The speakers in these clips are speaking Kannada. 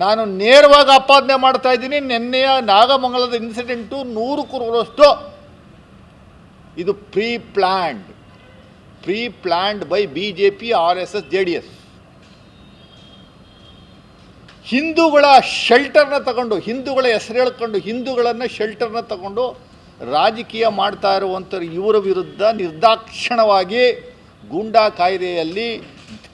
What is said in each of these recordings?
ನಾನು ನೇರವಾಗಿ ಆಪಾದನೆ ಮಾಡ್ತಾ ಇದ್ದೀನಿ. ನಿನ್ನೆಯ ನಾಗಮಂಗಲದ ಇನ್ಸಿಡೆಂಟು ನೂರು ಕುರುವಷ್ಟು ಇದು pre planned pre planned by B J P R S S J D S ಹಿಂದೂಗಳ ಶೆಲ್ಟರ್ನ ತಗೊಂಡು, ಹಿಂದೂಗಳ ಹೆಸರು ಹೇಳ್ಕೊಂಡು ಹಿಂದೂಗಳನ್ನು ಶೆಲ್ಟರ್ನ ತಗೊಂಡು ರಾಜಕೀಯ ಮಾಡ್ತಾ ಇರುವಂಥವ್ರು ಇವರ ವಿರುದ್ಧ ನಿರ್ದಾಕ್ಷಣವಾಗಿ ಗೂಂಡಾ ಕಾಯ್ದೆಯಲ್ಲಿ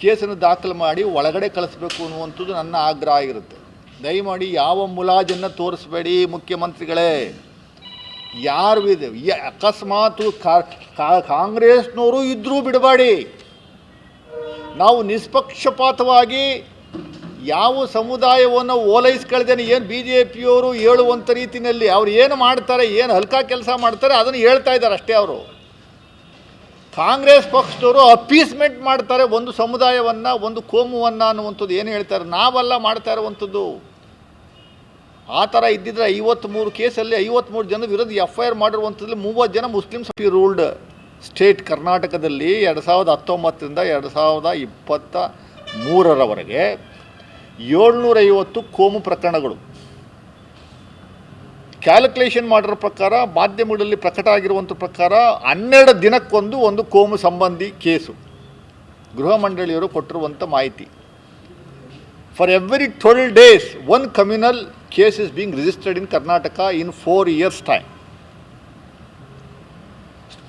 ಕೇಸನ್ನು ದಾಖಲು ಮಾಡಿ ಒಳಗಡೆ ಕಳಿಸ್ಬೇಕು ಅನ್ನುವಂಥದ್ದು ನನ್ನ ಆಗ್ರಹ ಆಗಿರುತ್ತೆ ದಯಮಾಡಿ ಯಾವ ಮುಲಾಜನ್ನು ತೋರಿಸ್ಬೇಡಿ ಮುಖ್ಯಮಂತ್ರಿಗಳೇ. ಯಾರು ಇದೆ? ಅಕಸ್ಮಾತು ಕಾಂಗ್ರೆಸ್ನವರು ಇದ್ರೂ ಬಿಡಬೇಡಿ. ನಾವು ನಿಷ್ಪಕ್ಷಪಾತವಾಗಿ ಯಾವ ಸಮುದಾಯವನ್ನು ಓಲೈಸ್ಕೊಳ್ದೇನೆ ಏನು ಬಿ ಜೆ ಪಿಯವರು ಹೇಳುವಂಥ ರೀತಿಯಲ್ಲಿ ಅವ್ರು ಏನು ಮಾಡ್ತಾರೆ, ಏನು ಹಲ್ಕಾ ಕೆಲಸ ಮಾಡ್ತಾರೆ ಅದನ್ನು ಹೇಳ್ತಾ ಇದ್ದಾರೆ ಅಷ್ಟೇ ಅವರು. ಕಾಂಗ್ರೆಸ್ ಪಕ್ಷದವರು ಅಪೀಸ್ಮೆಂಟ್ ಮಾಡ್ತಾರೆ ಒಂದು ಸಮುದಾಯವನ್ನು, ಒಂದು ಕೋಮುವನ್ನು ಅನ್ನುವಂಥದ್ದು. ಏನು ಹೇಳ್ತಾರೆ? ನಾವೆಲ್ಲ ಮಾಡ್ತಾ ಇರುವಂಥದ್ದು. ಆ ಥರ ಇದ್ದಿದ್ರೆ ಐವತ್ತ್ಮೂರು ಕೇಸಲ್ಲಿ ಐವತ್ತ್ಮೂರು ಜನ ವಿರುದ್ಧ ಎಫ್ ಐ ಆರ್ ಮಾಡಿರುವಂಥದ್ರಲ್ಲಿ ಮೂವತ್ತು ಜನ ಮುಸ್ಲಿಮ್ಸ್ ರೂಲ್ಡ್ ಸ್ಟೇಟ್ ಕರ್ನಾಟಕದಲ್ಲಿ ಎರಡು ಸಾವಿರದ ಹತ್ತೊಂಬತ್ತರಿಂದ ಎರಡು ಸಾವಿರದ ಇಪ್ಪತ್ತ ಮೂರರವರೆಗೆ ಏಳ್ನೂರೈವತ್ತು ಕೋಮು ಪ್ರಕರಣಗಳು. ಕ್ಯಾಲ್ಕುಲೇಷನ್ ಮಾಡಿರೋ ಪ್ರಕಾರ ಮಾಧ್ಯಮಗಳಲ್ಲಿ ಪ್ರಕಟ ಆಗಿರುವಂಥ ಪ್ರಕಾರ ಹನ್ನೆರಡು ದಿನಕ್ಕೊಂದು ಒಂದು ಕೋಮು ಸಂಬಂಧಿ ಕೇಸು. ಗೃಹ ಮಂಡಳಿಯವರು ಕೊಟ್ಟಿರುವಂಥ ಮಾಹಿತಿ. For every twelve days one communal case is being registered in Karnataka in four years time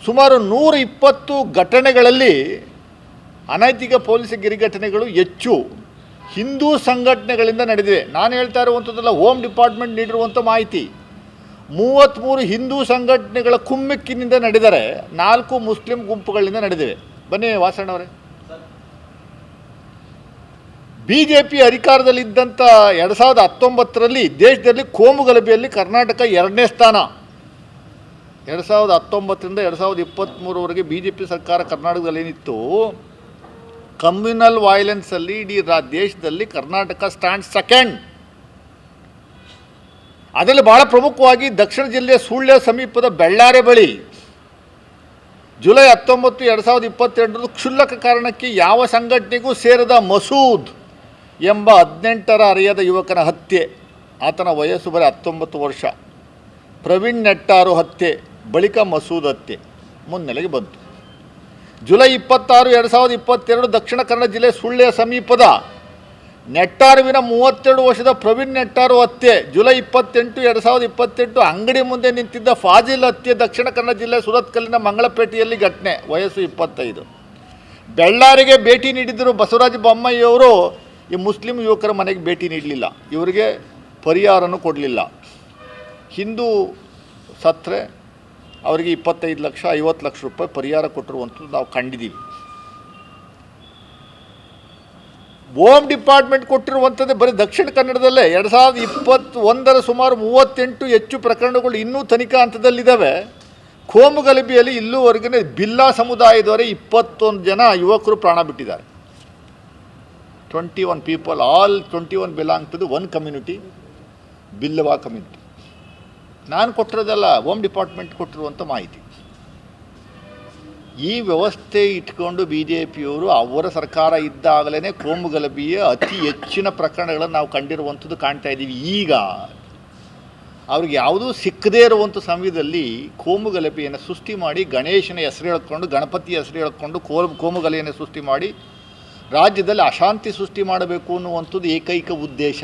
ಸುಮಾರು ನೂರ ಇಪ್ಪತ್ತು ಘಟನೆಗಳಲ್ಲಿ ಅನೈತಿಕ ಪೊಲೀಸ್ ಗಿರಿಘಟನೆಗಳು ಹೆಚ್ಚು ಹಿಂದೂ ಸಂಘಟನೆಗಳಿಂದ ನಡೆದಿವೆ. ನಾನು ಹೇಳ್ತಾ ಇರುವಂಥದ್ದೆಲ್ಲ ಹೋಮ್ ಡಿಪಾರ್ಟ್ಮೆಂಟ್ ನೀಡಿರುವಂಥ ಮಾಹಿತಿ. ಮೂವತ್ತ್ಮೂರು ಹಿಂದೂ ಸಂಘಟನೆಗಳ ಕುಮ್ಮಿಕ್ಕಿನಿಂದ ನಡೆದರೆ ನಾಲ್ಕು ಮುಸ್ಲಿಂ ಗುಂಪುಗಳಿಂದ ನಡೆದಿವೆ. ಬನ್ನಿ ವಾಸಣ್ಣವರೇ ಬಿ ಜೆ ಪಿ ಅಧಿಕಾರದಲ್ಲಿದ್ದಂಥ ಎರಡು ಸಾವಿರದ ಹತ್ತೊಂಬತ್ತರಲ್ಲಿ ದೇಶದಲ್ಲಿ ಕೋಮು ಗಲಭೆಯಲ್ಲಿ ಕರ್ನಾಟಕ ಎರಡನೇ ಸ್ಥಾನ. ಎರಡು ಸಾವಿರದ ಹತ್ತೊಂಬತ್ತರಿಂದ ಎರಡು ಸಾವಿರದ ಇಪ್ಪತ್ತ್ಮೂರವರೆಗೆ ಬಿ ಜೆ ಪಿ ಸರ್ಕಾರ ಕರ್ನಾಟಕದಲ್ಲಿ ಏನಿತ್ತು ಕಮ್ಯುನಲ್ ವಾಯ್ಲೆನ್ಸಲ್ಲಿ ಇಡೀ ರಾ ದೇಶದಲ್ಲಿ ಕರ್ನಾಟಕ ಸ್ಟ್ಯಾಂಡ್ ಸೆಕೆಂಡ್ ಅದರಲ್ಲಿ ಭಾಳ ಪ್ರಮುಖವಾಗಿ ದಕ್ಷಿಣ ಜಿಲ್ಲೆಯ ಸುಳ್ಯ ಸಮೀಪದ ಬೆಳ್ಳಾರೆ ಬಳಿ ಜುಲೈ ಹತ್ತೊಂಬತ್ತು, ಎರಡು ಸಾವಿರದ ಇಪ್ಪತ್ತೆರಡರ ಕ್ಷುಲ್ಲಕ ಕಾರಣಕ್ಕೆ ಯಾವ ಸಂಘಟನೆಗೂ ಸೇರಿದ ಮಸೂದ್ ಎಂಬ ಹದಿನೆಂಟರ ಅರಿಯದ ಯುವಕನ ಹತ್ಯೆ. ಆತನ ವಯಸ್ಸು ಬರೀ ಹತ್ತೊಂಬತ್ತು ವರ್ಷ. ಪ್ರವೀಣ್ ನೆಟ್ಟಾರು ಹತ್ಯೆ, ಬಳಿಕ ಮಸೂದ್ ಹತ್ಯೆ. ಮುನ್ನೆಲೆಗೆ ಬಂತು. ಜುಲೈ ಇಪ್ಪತ್ತಾರು, ಎರಡು ಸಾವಿರದ ಇಪ್ಪತ್ತೆರಡು ದಕ್ಷಿಣ ಕನ್ನಡ ಜಿಲ್ಲೆ ಸುಳ್ಯ ಸಮೀಪದ ನೆಟ್ಟಾರುವಿನ ಮೂವತ್ತೆರಡು ವರ್ಷದ ಪ್ರವೀಣ್ ನೆಟ್ಟಾರು ಹತ್ಯೆ. ಜುಲೈ ಇಪ್ಪತ್ತೆಂಟು, ಎರಡು ಸಾವಿರದ ಇಪ್ಪತ್ತೆಂಟು, ಅಂಗಡಿ ಮುಂದೆ ನಿಂತಿದ್ದ ಫಾಜಿಲ್ ಹತ್ಯೆ ದಕ್ಷಿಣ ಕನ್ನಡ ಜಿಲ್ಲೆ ಸುರತ್ಕಲ್ಲಿನ ಮಂಗಳಪೇಟೆಯಲ್ಲಿ ಘಟನೆ, ವಯಸ್ಸು ಇಪ್ಪತ್ತೈದು. ಬೆಳ್ಳಾರಿಗೆ ಭೇಟಿ ನೀಡಿದ್ದರು ಬಸವರಾಜ ಬೊಮ್ಮಾಯಿಯವರು. ಈ ಮುಸ್ಲಿಂ ಯುವಕರ ಮನೆಗೆ ಭೇಟಿ ನೀಡಲಿಲ್ಲ. ಇವರಿಗೆ ಪರಿಹಾರನೂ ಕೊಡಲಿಲ್ಲ. ಹಿಂದೂ ಸತ್ರೆ, ಅವರಿಗೆ ಇಪ್ಪತ್ತೈದು ಲಕ್ಷ, ಐವತ್ತು ಲಕ್ಷ ರೂಪಾಯಿ ಪರಿಹಾರ ಕೊಟ್ಟಿರುವಂಥದ್ದು ನಾವು ಕಂಡಿದ್ದೀವಿ. ಹೋಮ್ ಡಿಪಾರ್ಟ್ಮೆಂಟ್ ಕೊಟ್ಟಿರುವಂಥದ್ದು ಬರೀ ದಕ್ಷಿಣ ಕನ್ನಡದಲ್ಲೇ. ಎರಡು ಸಾವಿರದ ಇಪ್ಪತ್ತೊಂದರ ಸುಮಾರು ಮೂವತ್ತೆಂಟು ಹೆಚ್ಚು ಪ್ರಕರಣಗಳು ಇನ್ನೂ ತನಿಖಾ ಹಂತದಲ್ಲಿದ್ದಾವೆ. ಕೋಮು ಗಲಭೆಯಲ್ಲಿ ಇಲ್ಲೂವರೆಗೂ ಬಿಲ್ಲಾ ಸಮುದಾಯದವರೇ ಇಪ್ಪತ್ತೊಂದು ಜನ ಯುವಕರು ಪ್ರಾಣ ಬಿಟ್ಟಿದ್ದಾರೆ. Twenty one people, all twenty one belong to the one community Billava community ನಾನು ಕೊಟ್ಟಿರೋದಲ್ಲ ಹೋಮ್ ಡಿಪಾರ್ಟ್ಮೆಂಟ್ ಕೊಟ್ಟಿರುವಂಥ ಮಾಹಿತಿ. ಈ ವ್ಯವಸ್ಥೆ ಇಟ್ಕೊಂಡು ಬಿ ಜೆ ಪಿಯವರು ಅವರ ಸರ್ಕಾರ ಇದ್ದಾಗಲೇ ಕೋಮು ಗಲಭೆಯ ಅತಿ ಹೆಚ್ಚಿನ ಪ್ರಕರಣಗಳನ್ನು ನಾವು ಕಂಡಿರುವಂಥದ್ದು ಕಾಣ್ತಾ ಇದ್ದೀವಿ. ಈಗ ಅವ್ರಿಗೆ ಯಾವುದೂ ಸಿಕ್ಕದೇ ಇರುವಂಥ ಸಮಯದಲ್ಲಿ ಕೋಮು ಗಲಭೆಯನ್ನು ಸೃಷ್ಟಿ ಮಾಡಿ ಗಣೇಶನ ಹೆಸರು ಹೇಳ್ಕೊಂಡು ಗಣಪತಿ ಹೆಸರು ಹೇಳ್ಕೊಂಡು ಕೋ ಕೋಮು ಗಲೆಯನ್ನು ಸೃಷ್ಟಿ ಮಾಡಿ ರಾಜ್ಯದಲ್ಲಿ ಅಶಾಂತಿ ಸೃಷ್ಟಿ ಮಾಡಬೇಕು ಅನ್ನುವಂಥದ್ದು ಏಕೈಕ ಉದ್ದೇಶ.